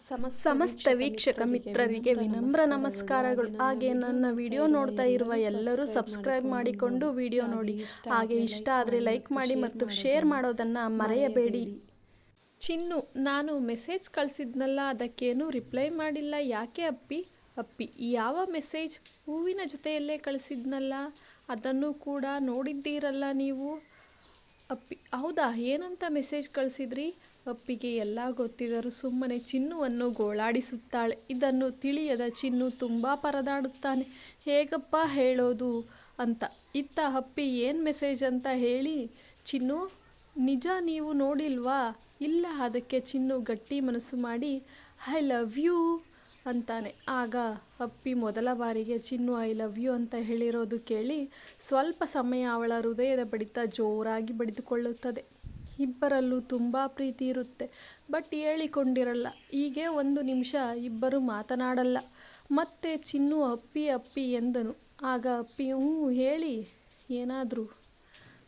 ಸಮಸ್ತ ವೀಕ್ಷಕ ಮಿತ್ರರಿಗೆ ವಿನಮ್ರ ನಮಸ್ಕಾರಗಳು. ಹಾಗೆ ನನ್ನ ವಿಡಿಯೋ ನೋಡ್ತಾ ಇರುವ ಎಲ್ಲರೂ ಸಬ್ಸ್ಕ್ರೈಬ್ ಮಾಡಿಕೊಂಡು ವಿಡಿಯೋ ನೋಡಿ. ಹಾಗೆ ಇಷ್ಟ ಆದರೆ ಲೈಕ್ ಮಾಡಿ ಮತ್ತು ಶೇರ್ ಮಾಡೋದನ್ನ ಮರೆಯಬೇಡಿ. ಚಿನ್ನು ನಾನು ಮೆಸೇಜ್ ಕಳಿಸಿದ್ನಲ್ಲ ಅದಕ್ಕೇನು ರಿಪ್ಲೈ ಮಾಡಿಲ್ಲ. ಯಾಕೆ ಅಪ್ಪಿ? ಅಪ್ಪಿ ಯಾವ ಮೆಸೇಜ್ ಹೂವಿನ ಜೊತೆಯಲ್ಲೇ ಕಳಿಸಿದ್ನಲ್ಲ? ಅದನ್ನು ಕೂಡ ನೋಡಿದ್ದೀರಲ್ಲ ನೀವು? ಅಪ್ಪಿ ಹೌದಾ? ಏನಂತ ಮೆಸೇಜ್ ಕಳಿಸಿದ್ರಿ? ಅಪ್ಪಿಗೆ ಎಲ್ಲ ಗೊತ್ತಿದ್ದರೂ ಸುಮ್ಮನೆ ಚಿನ್ನುವನ್ನು ಗೋಳಾಡಿಸುತ್ತಾಳೆ. ಇದನ್ನು ತಿಳಿಯದ ಚಿನ್ನು ತುಂಬ ಪರದಾಡುತ್ತಾನೆ. ಹೇಗಪ್ಪ ಹೇಳೋದು ಅಂತ. ಇತ್ತ ಅಪ್ಪಿ ಏನು ಮೆಸೇಜ್ ಅಂತ ಹೇಳಿ, ಚಿನ್ನು, ನಿಜ ನೀವು ನೋಡಿಲ್ವಾ? ಇಲ್ಲ, ಅದಕ್ಕೆ ಚಿನ್ನು ಗಟ್ಟಿ ಮನಸ್ಸು ಮಾಡಿ ಐ ಲವ್ ಯು ಅಂತಾನೆ. ಆಗ ಅಪ್ಪಿ ಮೊದಲ ಬಾರಿಗೆ, ಚಿನ್ನು ಐ ಲವ್ ಯು ಅಂತ ಹೇಳಿರೋದು ಕೇಳಿ, ಸ್ವಲ್ಪ ಸಮಯ ಅವಳ ಹೃದಯದ ಬಡಿತ ಜೋರಾಗಿ ಬಡಿದುಕೊಳ್ಳುತ್ತದೆ. ಇಬ್ಬರಲ್ಲೂ ತುಂಬ ಪ್ರೀತಿ ಇರುತ್ತೆ. ಬಟ್ ಹೇಳಿಕೊಂಡಿರಲ್ಲ, ಹೀಗೆ ಒಂದು ನಿಮಿಷ ಇಬ್ಬರು ಮಾತನಾಡಲ್ಲ. ಮತ್ತೆ ಚಿನ್ನು ಅಪ್ಪಿ ಅಪ್ಪಿ ಎಂದನು. ಆಗ ಅಪ್ಪಿ, ಹ್ಞೂ, ಹೇಳಿ, ಏನಾದರೂ?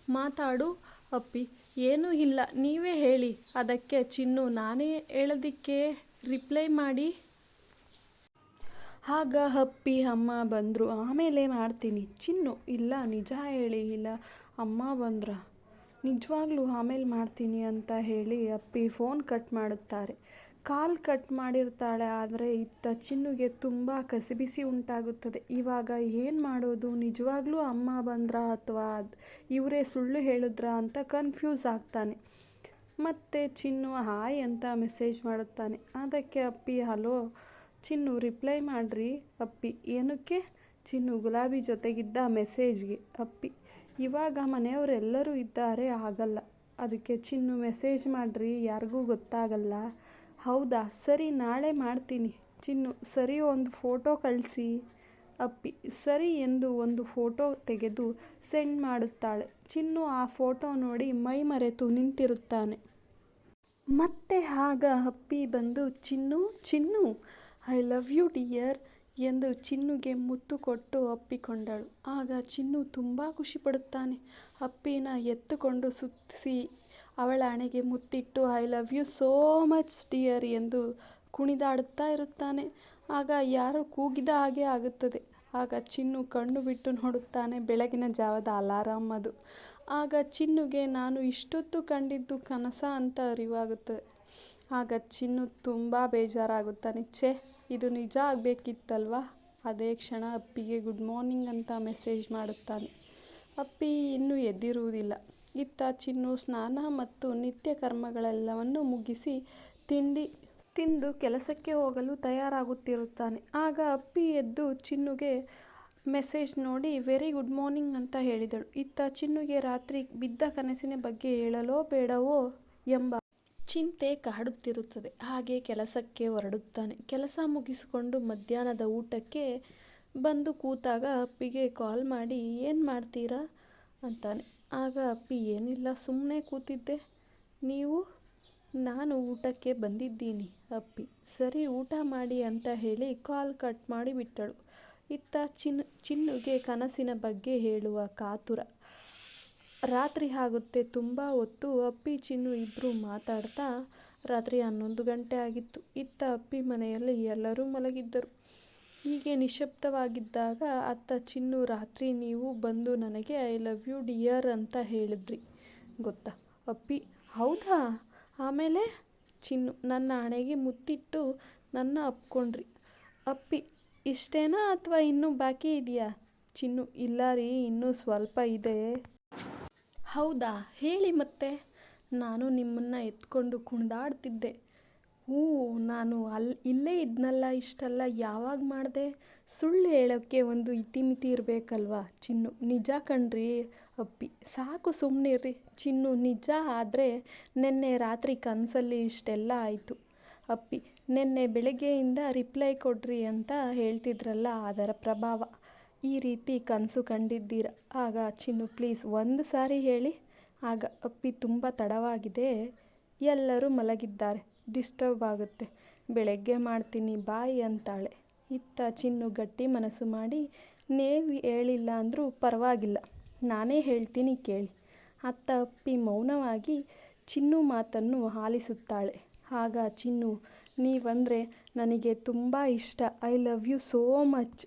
ಮಾತಾಡು ಅಪ್ಪಿ. ಏನೂ ಇಲ್ಲ, ನೀವೇ ಹೇಳಿ. ಅದಕ್ಕೆ ಚಿನ್ನು, ನಾನೇ ಹೇಳೋದಕ್ಕೆ ರಿಪ್ಲೈ ಮಾಡಿ. ಆಗ ಅಪ್ಪಿ, ಅಮ್ಮ ಬಂದರು. ಆಮೇಲೆ ಮಾಡ್ತೀನಿ. ಚಿನ್ನು, ಇಲ್ಲ, ನಿಜ ಹೇಳಿ, ಇಲ್ಲ. ಅಮ್ಮ ಬಂದ್ರ? ನಿಜವಾಗ್ಲೂ ಆಮೇಲೆ ಮಾಡ್ತೀನಿ ಅಂತ ಹೇಳಿ ಅಪ್ಪಿ ಫೋನ್ ಕಟ್ ಮಾಡುತ್ತಾರೆ. ಕಾಲ್ ಕಟ್ ಮಾಡಿರ್ತಾಳೆ ಆದರೆ ಇತ್ತ ಚಿನ್ನುಗೆ ತುಂಬ ಕಸಿಬಿಸಿ ಉಂಟಾಗುತ್ತದೆ. ಇವಾಗ ಏನು ಮಾಡೋದು? ನಿಜವಾಗ್ಲೂ ಅಮ್ಮ ಬಂದ್ರಾ ಅಥವಾ ಇವರೇ ಸುಳ್ಳು ಹೇಳಿದ್ರಾ ಅಂತ ಕನ್ಫ್ಯೂಸ್ ಆಗ್ತಾನೆ. ಮತ್ತೆ ಚಿನ್ನು ಹಾಯ್ ಅಂತ ಮೆಸೇಜ್ ಮಾಡುತ್ತಾನೆ. ಅದಕ್ಕೆ ಅಪ್ಪಿ, ಹಲೋ, ಚಿನ್ನು ರಿಪ್ಲೈ ಮಾಡ್ರಿ ಅಪ್ಪಿ. ಏನಕ್ಕೆ? ಚಿನ್ನು ಗುಲಾಬಿ ಜೊತೆಗಿದ್ದ ಮೆಸೇಜ್ಗೆ ಅಪ್ಪಿ ಇವಾಗ ಮನೆಯವರೆಲ್ಲರೂ ಇದ್ದಾರೆ, ಆಗಲ್ಲ. ಅದಕ್ಕೆ ಚಿನ್ನು ಮೆಸೇಜ್ ಮಾಡ್ರಿ, ಯಾರಿಗೂ ಗೊತ್ತಾಗಲ್ಲ. ಹೌದಾ? ಸರಿ, ನಾಳೆ ಮಾಡ್ತೀನಿ. ಚಿನ್ನು, ಸರಿ, ಒಂದು ಫೋಟೋ ಕಳಿಸಿ. ಅಪ್ಪಿ, ಸರಿ ಎಂದು ಒಂದು ಫೋಟೋ ತೆಗೆದು ಸೆಂಡ್ ಮಾಡುತ್ತಾಳೆ. ಚಿನ್ನು ಆ ಫೋಟೋ ನೋಡಿ ಮೈ ಮರೆತು ನಿಂತಿರುತ್ತಾನೆ. ಮತ್ತೆ ಆಗ ಅಪ್ಪಿ ಬಂದು, Chinnu Chinnu I love you dear ಎಂದು ಚಿನ್ನುಗೆ ಮುತ್ತು ಕೊಟ್ಟು ಅಪ್ಪಿಕೊಂಡಳು. ಆಗ ಚಿನ್ನು ತುಂಬ ಖುಷಿಪಡುತ್ತಾನೆ. ಅಪ್ಪಿನ ಎತ್ತುಕೊಂಡು ಸುತ್ತಿಸಿ ಅವಳ ಹಣೆಗೆ ಮುತ್ತಿಟ್ಟು I love you so much dear ಎಂದು ಕುಣಿದಾಡುತ್ತಾ ಇರುತ್ತಾನೆ. ಆಗ ಯಾರೋ ಕೂಗಿದ ಹಾಗೆ ಆಗುತ್ತದೆ. ಆಗ ಚಿನ್ನು ಕಣ್ಣು ಬಿಟ್ಟು ನೋಡುತ್ತಾನೆ, ಬೆಳಗಿನ ಜಾವದ ಅಲಾರಾಮ್ ಅದು. ಆಗ ಚಿನ್ನುಗೆ, ನಾನು ಇಷ್ಟೊತ್ತು ಕಂಡಿದ್ದು ಕನಸ ಅಂತ ಅರಿವಾಗುತ್ತದೆ. ಆಗ ಚಿನ್ನು ತುಂಬ ಬೇಜಾರಾಗುತ್ತಾನೆ. ಛೇ ಇದು ನಿಜ ಆಗಬೇಕಿತ್ತಲ್ವಾ? ಅದೇ ಕ್ಷಣ ಅಪ್ಪಿಗೆ ಗುಡ್ ಮಾರ್ನಿಂಗ್ ಅಂತ ಮೆಸೇಜ್ ಮಾಡುತ್ತಾನೆ. ಅಪ್ಪಿ, ಇನ್ನೂ ಎದ್ದಿರುವುದಿಲ್ಲ. ಇತ್ತ ಚಿನ್ನು ಸ್ನಾನ ಮತ್ತು ನಿತ್ಯ ಕರ್ಮಗಳೆಲ್ಲವನ್ನು ಮುಗಿಸಿ ತಿಂಡಿ ತಿಂದು ಕೆಲಸಕ್ಕೆ ಹೋಗಲು ತಯಾರಾಗುತ್ತಿರುತ್ತಾನೆ. ಆಗ ಅಪ್ಪಿ ಎದ್ದು ಚಿನ್ನುಗೆ ಮೆಸೇಜ್ ನೋಡಿ ವೆರಿ ಗುಡ್ ಮಾರ್ನಿಂಗ್ ಅಂತ ಹೇಳಿದಳು. ಇತ್ತ ಚಿನ್ನುಗೆ ರಾತ್ರಿ ಬಿದ್ದ ಕನಸಿನ ಬಗ್ಗೆ ಹೇಳಲೋ ಬೇಡವೋ ಎಂಬ ಚಿಂತೆ ಕಾಡುತ್ತಿರುತ್ತದೆ ಹಾಗೆ ಕೆಲಸಕ್ಕೆ ಹೊರಡುತ್ತಾನೆ. ಕೆಲಸ ಮುಗಿಸಿಕೊಂಡು ಮಧ್ಯಾಹ್ನದ ಊಟಕ್ಕೆ ಬಂದು ಕೂತಾಗ ಅಪ್ಪಿಗೆ ಕಾಲ್ ಮಾಡಿ, ಏನು ಮಾಡ್ತೀರಾ? ಅಂತಾನೆ. ಆಗ ಅಪ್ಪಿ, ಏನಿಲ್ಲ ಸುಮ್ಮನೆ ಕೂತಿದ್ದೆ. ನೀವು? ನಾನು ಊಟಕ್ಕೆ ಬಂದಿದ್ದೀನಿ ಅಪ್ಪಿ. ಸರಿ, ಊಟ ಮಾಡಿ ಅಂತ ಹೇಳಿ ಕಾಲ್ ಕಟ್ ಮಾಡಿ ಬಿಟ್ಟಳು. ಇತ್ತ ಚಿನ್, ಚಿನ್ನುಗೆ ಕನಸಿನ ಬಗ್ಗೆ ಹೇಳುವ ಕಾತುರ. ರಾತ್ರಿ ಆಗುತ್ತೆ. ತುಂಬ ಹೊತ್ತು ಅಪ್ಪಿ, ಚಿನ್ನು ಇಬ್ಬರು ಮಾತಾಡ್ತಾ ರಾತ್ರಿ ಹನ್ನೊಂದು ಗಂಟೆ ಆಗಿತ್ತು. ಇತ್ತ ಅಪ್ಪಿ ಮನೆಯಲ್ಲಿ ಎಲ್ಲರೂ ಮಲಗಿದ್ದರು. ಹೀಗೆ ನಿಶಬ್ದವಾಗಿದ್ದಾಗ ಅತ್ತ, ಚಿನ್ನು, ರಾತ್ರಿ ನೀವು ಬಂದು ನನಗೆ ಐ ಲವ್ ಯು ಡಿಯರ್ ಅಂತ ಹೇಳಿದ್ರಿ. ಗೊತ್ತಾ? ಅಪ್ಪಿ, ಹೌದಾ? ಆಮೇಲೆ? ಚಿನ್ನು, ನನ್ನ ಹಣೆಗೆ ಮುತ್ತಿಟ್ಟು ನನ್ನ ಅಪ್ಕೊಂಡ್ರಿ. ಅಪ್ಪಿ, ಇಷ್ಟೇನಾ ಅಥವಾ ಇನ್ನೂ ಬಾಕಿ ಇದೆಯಾ? ಚಿನ್ನು, ಇಲ್ಲ ರೀ, ಇನ್ನೂ ಸ್ವಲ್ಪ ಇದೆ. ಹೌದಾ? ಹೇಳಿ ಮತ್ತೆ. ನಾನು ನಿಮ್ಮನ್ನು ಎತ್ಕೊಂಡು ಕುಣಿದಾಡ್ತಿದ್ದೆ ಹ್ಞೂ ನಾನು ಅಲ್ಲಿ ಇಲ್ಲೇ ಇದ್ನಲ್ಲ ಇಷ್ಟೆಲ್ಲ ಯಾವಾಗ ಮಾಡಿದೆ? ಸುಳ್ಳು ಹೇಳೋಕ್ಕೆ ಒಂದು ಇತಿಮಿತಿ ಇರಬೇಕಲ್ವಾ? ಚಿನ್ನು, ನಿಜ ಕಣ್ರಿ ಅಪ್ಪಿ. ಸಾಕು ಸುಮ್ಮನಿರ್ರಿ ಚಿನ್ನು, ನಿಜ ಆದರೆ ನಿನ್ನೆ ರಾತ್ರಿ ಕನಸಲ್ಲಿ ಇಷ್ಟೆಲ್ಲ ಆಯಿತು. ಅಪ್ಪಿ, ನಿನ್ನೆ ಬೆಳಗ್ಗೆಯಿಂದ ರಿಪ್ಲೈ ಕೊಡ್ರಿ ಅಂತ ಹೇಳ್ತಿದ್ರಲ್ಲ ಅದರ ಪ್ರಭಾವ. ಈ ರೀತಿ ಕನಸು ಕಂಡಿದ್ದೀರ? ಆಗ ಚಿನ್ನು ಪ್ಲೀಸ್ ಒಂದು ಸಾರಿ ಹೇಳಿ. ಆಗ ಅಪ್ಪಿ ತುಂಬ ತಡವಾಗಿದೆ. ಎಲ್ಲರೂ ಮಲಗಿದ್ದಾರೆ. ಡಿಸ್ಟರ್ಬ್ ಆಗುತ್ತೆ. ಬೆಳಗ್ಗೆ ಮಾಡ್ತೀನಿ, ಬಾಯಿ ಅಂತಾಳೆ. ಇತ್ತ ಚಿನ್ನು ಗಟ್ಟಿ ಮನಸ್ಸು ಮಾಡಿ, ನೀವು ಹೇಳಿಲ್ಲ ಅಂದರೂ ಪರವಾಗಿಲ್ಲ. ನಾನೇ ಹೇಳ್ತೀನಿ ಕೇಳಿ. ಅತ್ತ ಅಪ್ಪಿ ಮೌನವಾಗಿ ಚಿನ್ನು ಮಾತನ್ನು ಆಲಿಸುತ್ತಾಳೆ. ಆಗ ಚಿನ್ನು, ನೀವಂದರೆ ನನಗೆ ತುಂಬ ಇಷ್ಟ. I love you so much